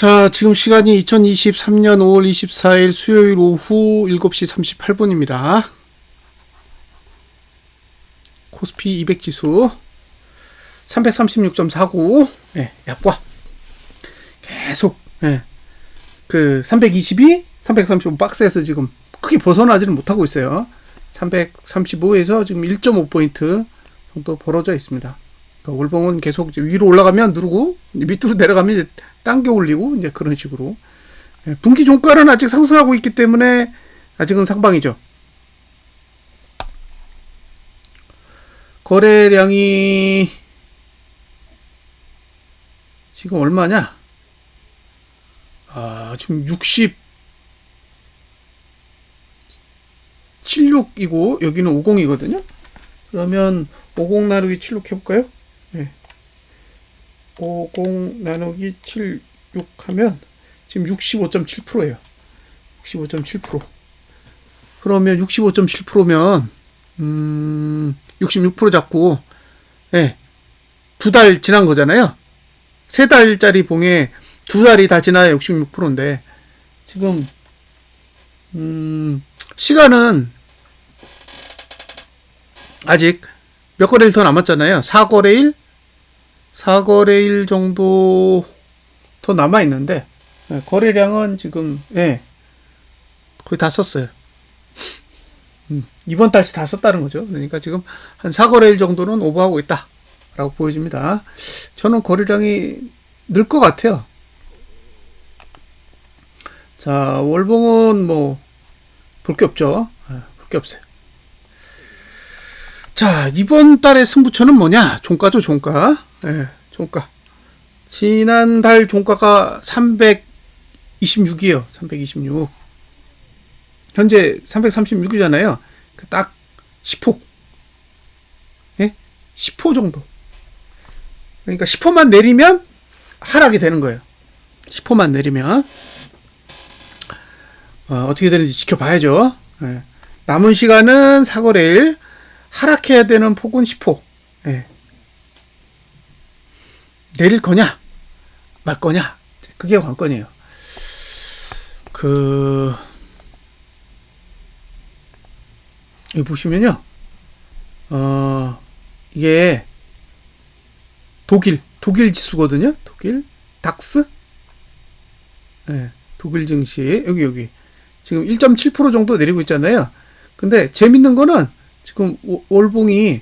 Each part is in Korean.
자, 지금 시간이 2023년 5월 24일 수요일 오후 7시 38분입니다. 코스피 200 지수 336.49. 예, 약과. 계속 예. 그 322, 335 박스에서 지금 크게 벗어나지는 못하고 있어요. 335에서 지금 1.5포인트 정도 벌어져 있습니다. 그러니까 월봉은 계속 위로 올라가면 누르고 밑으로 내려가면 이제 당겨 올리고 이제 그런 식으로 예, 분기 종가는 아직 상승하고 있기 때문에 아직은 상방이죠. 거래량이 지금 얼마냐? 아, 지금 60 76이고 여기는 50이거든요. 그러면 50 나누기 7로 해볼까요? 네. 50 나누기 76 하면 지금 65.7%예요. 65.7%. 그러면 65.7%면 음, 66% 잡고 예. 두 달 지난 거잖아요. 세 달짜리 봉에 두 달이 다 지나야 66%인데 지금 음, 시간은 아직 몇 거래일 더 남았잖아요. 4거래일? 4거래일 정도 더 남아 있는데 예, 거래량은 지금 예. 거의 다 썼어요. 음, 이번 달치 다 썼다는 거죠. 그러니까 지금 한 4거래일 정도는 오버하고 있다라고 보여집니다. 저는 거래량이 늘 것 같아요. 자, 월봉은 뭐 볼 게 없죠. 볼 게 없어요. 자, 이번 달의 승부처는 뭐냐? 종가죠, 종가. 예, 종가. 지난달 종가가 326이에요. 326. 현재 336이잖아요. 딱 10호. 예? 10호 정도. 그러니까 10호만 내리면 하락이 되는 거예요. 10호만 내리면. 어, 어떻게 되는지 지켜봐야죠. 예. 남은 시간은 사거래일 하락해야 되는 폭은 10호. 예. 내릴 거냐 말 거냐 그게 관건이에요. 그 여기 보시면요. 어 이게 독일 독일 지수거든요. 독일 닥스 예. 독일 증시 여기 여기 지금 1.7% 정도 내리고 있잖아요. 근데 재밌는 거는 지금 오- 월봉이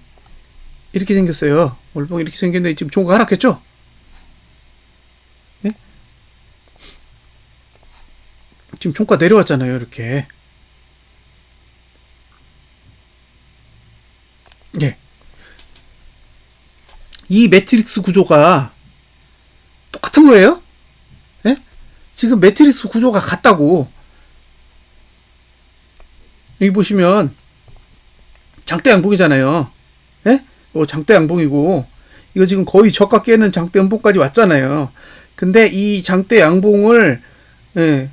이렇게 생겼어요. 월봉이 이렇게 생겼는데 지금 종가 하락했죠? 지금 종가 내려왔잖아요. 이렇게. 예. 이 매트릭스 구조가 똑같은 거예요? 예? 지금 매트릭스 구조가 같다고. 여기 보시면 장대 양봉이잖아요. 예? 어, 장대 양봉이고 이거 지금 거의 저가 깨는 장대 음봉까지 왔잖아요. 근데 이 장대 양봉을 예,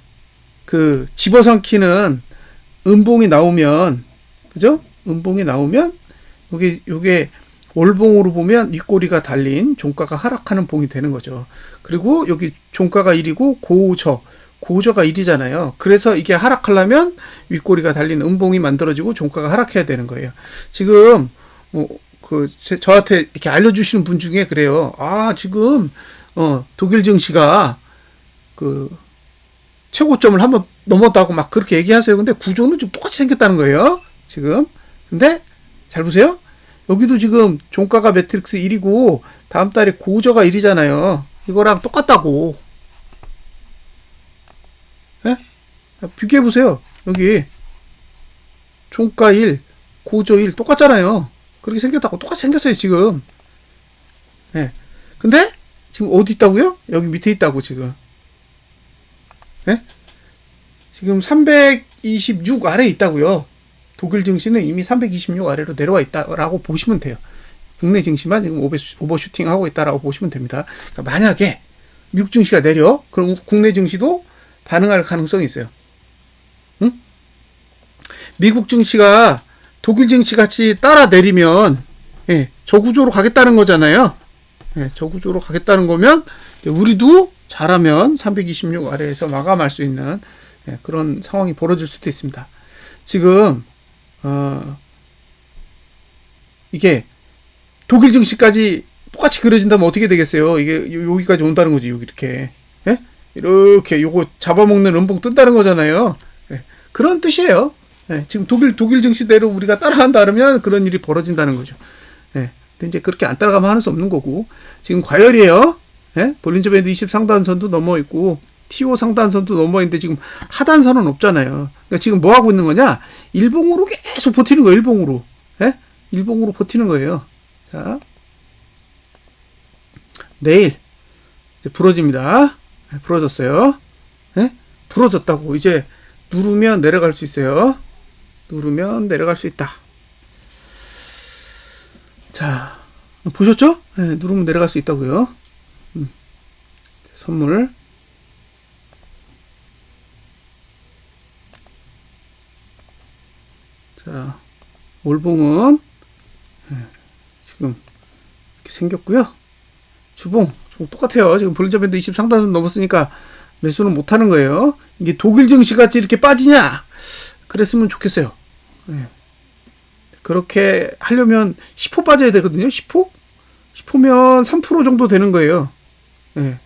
그 집어삼키는 음봉이 나오면 그죠? 음봉이 나오면 여기 요게 월봉으로 보면 윗꼬리가 달린 종가가 하락하는 봉이 되는 거죠. 그리고 여기 종가가 1이고 고저 고저가 1이잖아요. 그래서 이게 하락하려면 윗꼬리가 달린 음봉이 만들어지고 종가가 하락해야 되는 거예요. 지금 어, 그 제- 저한테 이렇게 알려주시는 분 중에 그래요. 아 지금 어, 독일 증시가 그 최고점을 한번 넘었다고 막 그렇게 얘기하세요. 근데 구조는 좀 똑같이 생겼다는 거예요. 지금. 근데 잘 보세요. 여기도 지금 종가가 매트릭스 1이고 다음 달에 고저가 1이잖아요. 이거랑 똑같다고. 예? 자, 비교해 보세요. 여기 종가 1, 고저 1 똑같잖아요. 그렇게 생겼다고 똑같이 생겼어요, 지금. 예. 근데 지금 어디 있다고요? 여기 밑에 있다고 지금. 예? 지금 326 아래에 있다고요. 독일 증시는 이미 326 아래로 내려와 있다라고 보시면 돼요. 국내 증시만 지금 오버, 오버 슈팅 하고 있다라고 보시면 됩니다. 그러니까 만약에 미국 증시가 내려, 그럼 국내 증시도 반응할 가능성이 있어요. 응? 미국 증시가 독일 증시 같이 따라 내리면, 예, 저구조로 가겠다는 거잖아요. 예, 저구조로 가겠다는 거면, 우리도 잘하면 326 아래에서 마감할 수 있는 예, 그런 상황이 벌어질 수도 있습니다. 지금 어, 이게 독일 증시까지 똑같이 그려진다면 어떻게 되겠어요? 이게 요- 여기까지 온다는 거지, 여기 이렇게. 예? 이렇게 요거 잡아먹는 음봉 뜬다는 거잖아요. 예, 그런 뜻이에요. 예, 지금 독일 독일 증시대로 우리가 따라간다 그러면 그런 일이 벌어진다는 거죠. 예. 근데 이제 그렇게 안 따라가면 하는 수 없는 거고 지금 과열이에요. 예? 볼린저 밴드 20 상단선도 넘어 있고 T5 상단선도 넘어 있는데 지금 하단선은 없잖아요. 그러니까 지금 뭐 하고 있는 거냐? 일봉으로 계속 버티는 거예요. 일봉으로. 예? 일봉으로 버티는 거예요. 자. 내일 이제 부러집니다. 예, 부러졌어요. 예? 부러졌다고 이제 누르면 내려갈 수 있어요. 누르면 내려갈 수 있다. 자, 보셨죠? 예, 누르면 내려갈 수 있다고요. 음. 선물. 자, 올봉은 예, 지금 이렇게 생겼고요. 주봉, 주봉 똑같아요. 지금 볼린저 밴드 20 상단선 넘었으니까 매수는 못 하는 거예요. 이게 독일 증시 같이 이렇게 빠지냐? 그랬으면 좋겠어요. 예. 그렇게 하려면 10호 빠져야 되거든요. 10호? 10호면 3% 정도 되는 거예요. 예.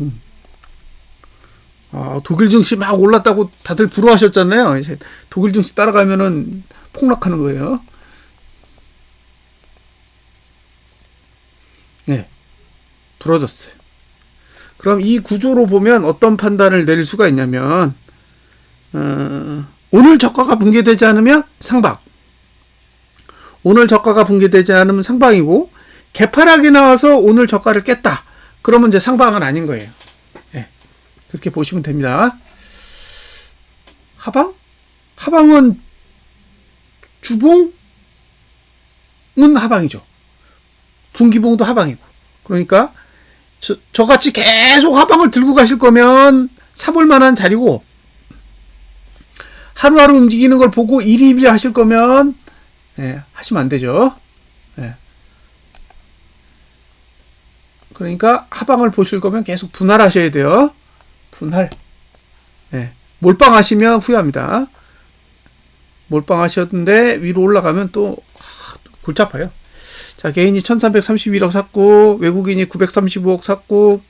음. 아, 독일 증시 막 올랐다고 다들 부러워하셨잖아요. 이제 독일 증시 따라가면은 폭락하는 거예요. 예. 부러졌어요. 그럼 이 구조로 보면 어떤 판단을 내릴 수가 있냐면, 어, 오늘 저가가 붕괴되지 않으면 상방. 오늘 저가가 붕괴되지 않으면 상방이고, 개파락이 나와서 오늘 저가를 깼다. 그러면 이제 상방은 아닌 거예요. 예. 그렇게 보시면 됩니다. 하방? 하방은 주봉은 하방이죠. 분기봉도 하방이고. 그러니까 저, 저같이 계속 하방을 들고 가실 거면 사볼 만한 자리고 하루하루 움직이는 걸 보고 일희일비 하실 거면 예, 하시면 안 되죠. 예. 그러니까 하방을 보실 거면 계속 분할하셔야 돼요. 분할. 예. 몰빵하시면 후회합니다. 몰빵하셨는데 위로 올라가면 또, 아, 또 골치 아파요. 자, 개인이 1331억 샀고, 외국인이 935억 샀고,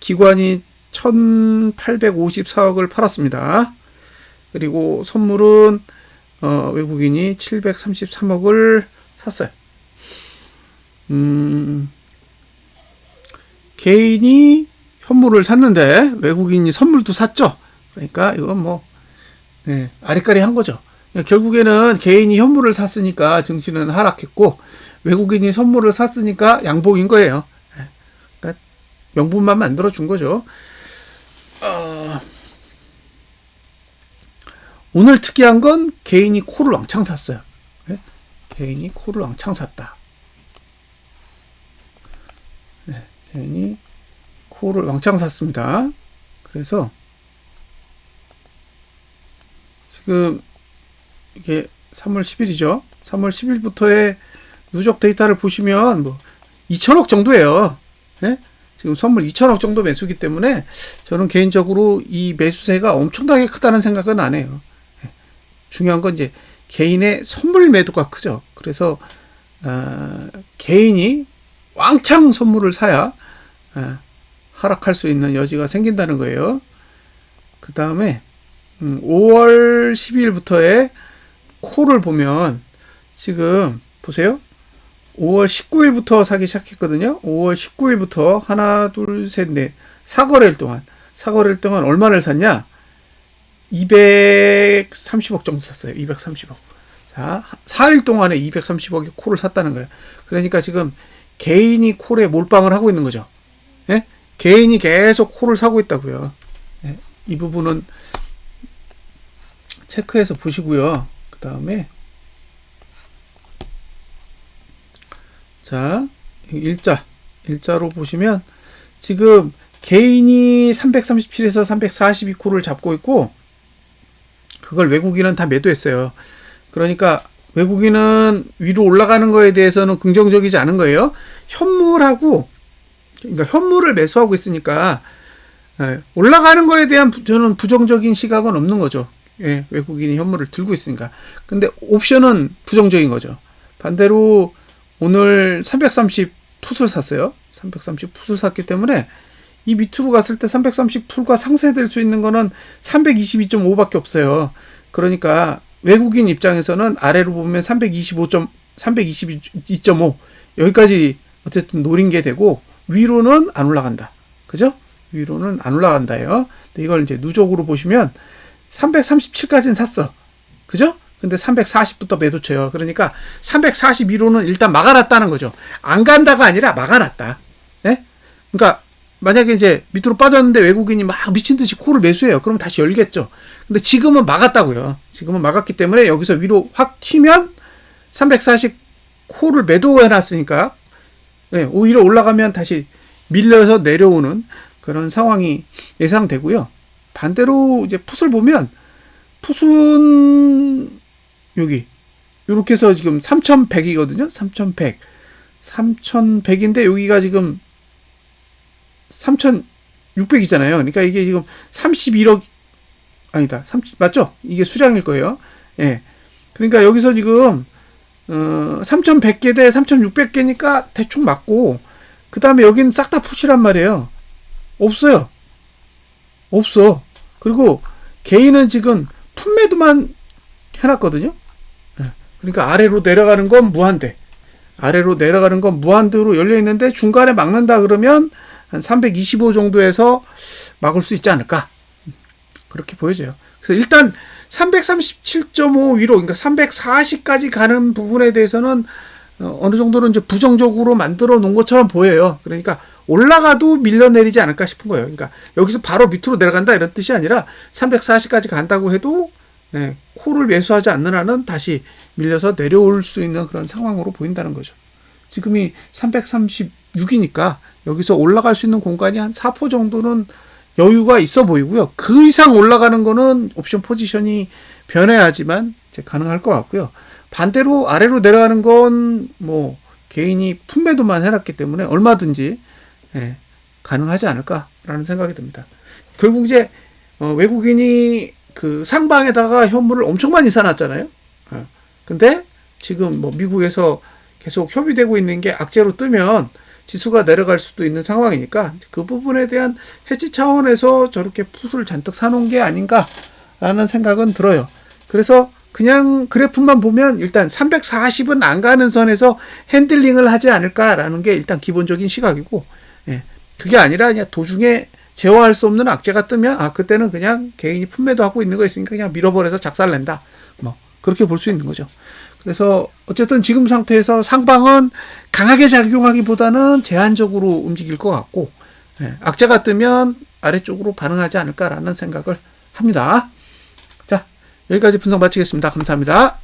기관이 1854억을 팔았습니다. 그리고 선물은, 어, 외국인이 733억을 샀어요. 음, 개인이 현물을 샀는데, 외국인이 선물도 샀죠. 그러니까 이건 뭐, 네, 아리까리 한 거죠. 결국에는 개인이 현물을 샀으니까 증시는 하락했고, 외국인이 선물을 샀으니까 양봉인 거예요. 예. 그러니까 명분만 만들어 준 거죠. 어... 오늘 특이한 건 개인이 코를 왕창 샀어요. 예? 개인이 코를 왕창 샀다. 예, 개인이 코를 왕창 샀습니다. 그래서 지금 이게 3월 10일이죠. 3월 10일부터의 누적 데이터를 보시면 뭐 2천억 정도예요. 예? 지금 선물 2천억 정도 매수기 때문에 저는 개인적으로 이 매수세가 엄청나게 크다는 생각은 안 해요. 예. 중요한 건 이제 개인의 선물 매도가 크죠. 그래서 어, 개인이 왕창 선물을 사야 어, 하락할 수 있는 여지가 생긴다는 거예요. 그 다음에 음, 5월 12일부터의 콜을 보면 지금 보세요. 5월 19일부터 사기 시작했거든요. 5월 19일부터 하나, 둘, 셋, 넷. 4거래일 동안. 4거래일 동안 얼마를 샀냐? 230억 정도 샀어요. 230억. 자, 4일 동안에 230억의 콜을 샀다는 거예요. 그러니까 지금 개인이 콜에 몰빵을 하고 있는 거죠. 예? 개인이 계속 콜을 사고 있다고요. 예? 이 부분은 체크해서 보시고요. 그 다음에 자, 일자, 일자로 보시면 지금 개인이 337에서 342코를 잡고 있고 그걸 외국인은 다 매도했어요. 그러니까 외국인은 위로 올라가는 거에 대해서는 긍정적이지 않은 거예요. 현물하고 그러니까 현물을 매수하고 있으니까 예, 올라가는 거에 대한 부- 저는 부정적인 시각은 없는 거죠. 예, 외국인이 현물을 들고 있으니까. 근데 옵션은 부정적인 거죠. 반대로 오늘 330 풋을 샀어요. 330 풋을 샀기 때문에 이 밑으로 갔을 때 330 풀과 상쇄될 수 있는 거는 322.5밖에 없어요. 그러니까 외국인 입장에서는 아래로 보면 325점 322.5 여기까지 어쨌든 노린 게 되고 위로는 안 올라간다. 그죠? 위로는 안 올라간다요. 이걸 이제 누적으로 보시면 337까지는 샀어. 그죠? 근데 340부터 매도 쳐요. 그러니까 342로는 일단 막아놨다는 거죠. 안 간다가 아니라 막아놨다. 예? 그러니까 만약에 이제 밑으로 빠졌는데 외국인이 막 미친 듯이 코를 매수해요. 그럼 다시 열겠죠. 근데 지금은 막았다고요. 지금은 막았기 때문에 여기서 위로 확 튀면 340 코를 매도해 놨으니까 예, 오히려 올라가면 다시 밀려서 내려오는 그런 상황이 예상되고요. 반대로 이제 풋을 보면 풋은 여기 이렇게 해서 지금 3,100이거든요. 3,100. 3,100인데 여기가 지금 3,600이잖아요. 그러니까 이게 지금 31억 아니다. 30, 맞죠? 이게 수량일 거예요. 예. 그러니까 여기서 지금 어, 3,100개 대 3,600개니까 대충 맞고 그 다음에 여기는 싹다 푸시란 말이에요. 없어요. 없어. 그리고 개인은 지금 품매도만 해놨거든요. 예. 그러니까 아래로 내려가는 건 무한대. 아래로 내려가는 건 무한대로 열려 있는데 중간에 막는다 그러면 한 325 정도에서 막을 수 있지 않을까. 그렇게 보여져요. 그래서 일단 337.5 위로, 그러니까 340까지 가는 부분에 대해서는 어, 어느 정도는 이제 부정적으로 만들어 놓은 것처럼 보여요. 그러니까 올라가도 밀려내리지 않을까 싶은 거예요. 그러니까 여기서 바로 밑으로 내려간다 이런 뜻이 아니라 340까지 간다고 해도 네, 코를 매수하지 않는 한은 다시 밀려서 내려올 수 있는 그런 상황으로 보인다는 거죠. 지금이 336이니까 여기서 올라갈 수 있는 공간이 한 4포 정도는 여유가 있어 보이고요. 그 이상 올라가는 거는 옵션 포지션이 변해야지만 이제 가능할 것 같고요. 반대로 아래로 내려가는 건 뭐 개인이 품매도만 해놨기 때문에 얼마든지 예, 가능하지 않을까라는 생각이 듭니다. 결국 이제 어, 외국인이 그 상방에다가 현물을 엄청 많이 사놨잖아요. 어, 근데 지금 뭐 미국에서 계속 협의되고 있는 게 악재로 뜨면 지수가 내려갈 수도 있는 상황이니까 그 부분에 대한 해지 차원에서 저렇게 풋을 잔뜩 사놓은 게 아닌가라는 생각은 들어요. 그래서 그냥 그래프만 보면 일단 340은 안 가는 선에서 핸들링을 하지 않을까라는 게 일단 기본적인 시각이고, 예. 그게 아니라 그냥 도중에 제어할 수 없는 악재가 뜨면 아 그때는 그냥 개인이 품매도 하고 있는 거 있으니까 그냥 밀어버려서 작살낸다. 뭐 그렇게 볼 수 있는 거죠. 그래서 어쨌든 지금 상태에서 상방은 강하게 작용하기보다는 제한적으로 움직일 것 같고 예, 악재가 뜨면 아래쪽으로 반응하지 않을까라는 생각을 합니다. 자 여기까지 분석 마치겠습니다. 감사합니다.